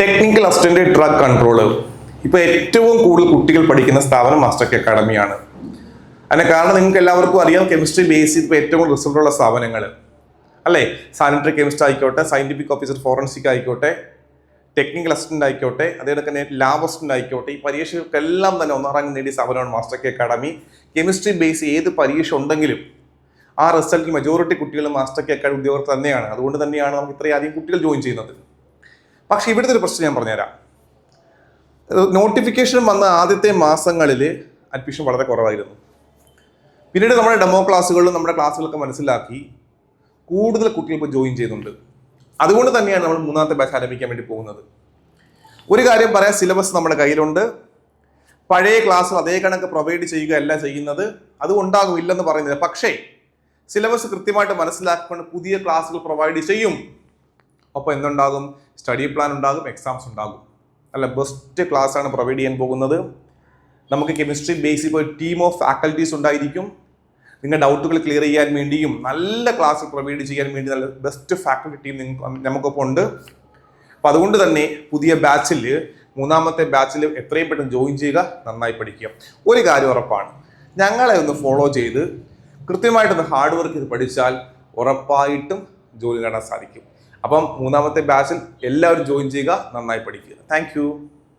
Technical assistant drug controller ഇപ്പൊ ഏറ്റവും കൂടുതൽ കുട്ടികൾ പഠിക്കുന്ന സ്ഥാപനം മാസ്റ്റർ അക്കാഡമിയാണ് അതിന് കാരണം നിങ്ങൾക്ക് എല്ലാവർക്കും അറിയാം കെമിസ്ട്രി ബേസ് ചെയ്ത് ഏറ്റവും കൂടുതൽ റിസൾട്ട് ഉള്ള സ്ഥാപനങ്ങൾ അല്ലേ? സാനിറ്ററി കെമിസ്റ്റ് ആയിക്കോട്ടെ സയന്റിഫിക് ഓഫീസർ ഫോറൻസിക് ആയിക്കോട്ടെ ടെക്നിക്കൽ അസിസ്റ്റന്റ് ആയിക്കോട്ടെ അതേപോലെ തന്നെ ലാബ് അസിസ്റ്റന്റ് ആയിക്കോട്ടെ ഈ പരീക്ഷകൾക്കെല്ലാം തന്നെ ഒന്നാം റാങ്ക് നേടിയ സ്ഥാപനമാണ് master K academy chemistry base ഏത് പരീക്ഷ ഉണ്ടെങ്കിലും ആ റിസൾട്ടിൽ മെജോറിറ്റി കുട്ടികൾ മാസ്റ്റർ കെ അക്കാഡമി ഉദ്യോഗസ്ഥർ തന്നെയാണ്. അതുകൊണ്ട് തന്നെയാണ് നമുക്ക് ഇത്രയധികം കുട്ടികൾ ജോയിൻ ചെയ്യുന്നത്. പക്ഷേ ഇവിടുത്തെ ഒരു പ്രശ്നം ഞാൻ പറഞ്ഞുതരാം. നോട്ടിഫിക്കേഷൻ വന്ന ആദ്യത്തെ മാസങ്ങളിൽ അഡ്മിഷൻ വളരെ കുറവായിരുന്നു. പിന്നീട് നമ്മുടെ ഡെമോ ക്ലാസ്സുകളിലും നമ്മുടെ ക്ലാസ്സുകളൊക്കെ മനസ്സിലാക്കി കൂടുതൽ കുട്ടികൾ ഇപ്പോൾ ജോയിൻ ചെയ്യുന്നുണ്ട്. അതുകൊണ്ട് തന്നെയാണ് നമ്മൾ മൂന്നാമത്തെ ബാച്ച് ആരംഭിക്കാൻ വേണ്ടി പോകുന്നത്. ഒരു കാര്യം പറയാം സിലബസ് നമ്മുടെ കയ്യിലുണ്ട്. പഴയ ക്ലാസ്സുകൾ അതേ കണക്ക് പ്രൊവൈഡ് ചെയ്യുക അല്ല ചെയ്യുന്നത്. അത് ഉണ്ടാകും ഇല്ലെന്ന് പറയുന്നില്ല. പക്ഷേ സിലബസ് കൃത്യമായിട്ട് മനസ്സിലാക്കിക്കൊണ്ട് പുതിയ ക്ലാസ്സുകൾ പ്രൊവൈഡ് ചെയ്യും. അപ്പോൾ എന്തുണ്ടാകും? സ്റ്റഡി പ്ലാൻ ഉണ്ടാകും എക്സാംസ് ഉണ്ടാകും. നല്ല ബെസ്റ്റ് ക്ലാസ് ആണ് പ്രൊവൈഡ് ചെയ്യാൻ പോകുന്നത്. നമുക്ക് കെമിസ്ട്രി ബേസിൽ ഒരു ടീം ഓഫ് ഫാക്കൽറ്റീസ് ഉണ്ടായിരിക്കും. നിങ്ങളുടെ ഡൗട്ടുകൾ ക്ലിയർ ചെയ്യാൻ വേണ്ടിയും നല്ല ക്ലാസ് പ്രൊവൈഡ് ചെയ്യാൻ വേണ്ടി നല്ല ബെസ്റ്റ് ഫാക്കൽറ്റി ടീം നിങ്ങൾക്ക് നമുക്കൊപ്പം ഉണ്ട്. അപ്പോൾ അതുകൊണ്ട് തന്നെ പുതിയ ബാച്ചിൽ മൂന്നാമത്തെ ബാച്ചിൽ എത്രയും പെട്ടെന്ന് ജോയിൻ ചെയ്യുക നന്നായി പഠിക്കുക. ഒരു കാര്യം ഉറപ്പാണ്. ഞങ്ങളെ ഒന്ന് ഫോളോ ചെയ്ത് കൃത്യമായിട്ടൊന്ന് ഹാർഡ് വർക്ക് ചെയ്ത് പഠിച്ചാൽ ഉറപ്പായിട്ടും ജോലി നേടാൻ സാധിക്കും. അപ്പം മൂന്നാമത്തെ ബാച്ചിൽ എല്ലാവരും ജോയിൻ ചെയ്യുക. നന്നായി പഠിക്കുക. താങ്ക്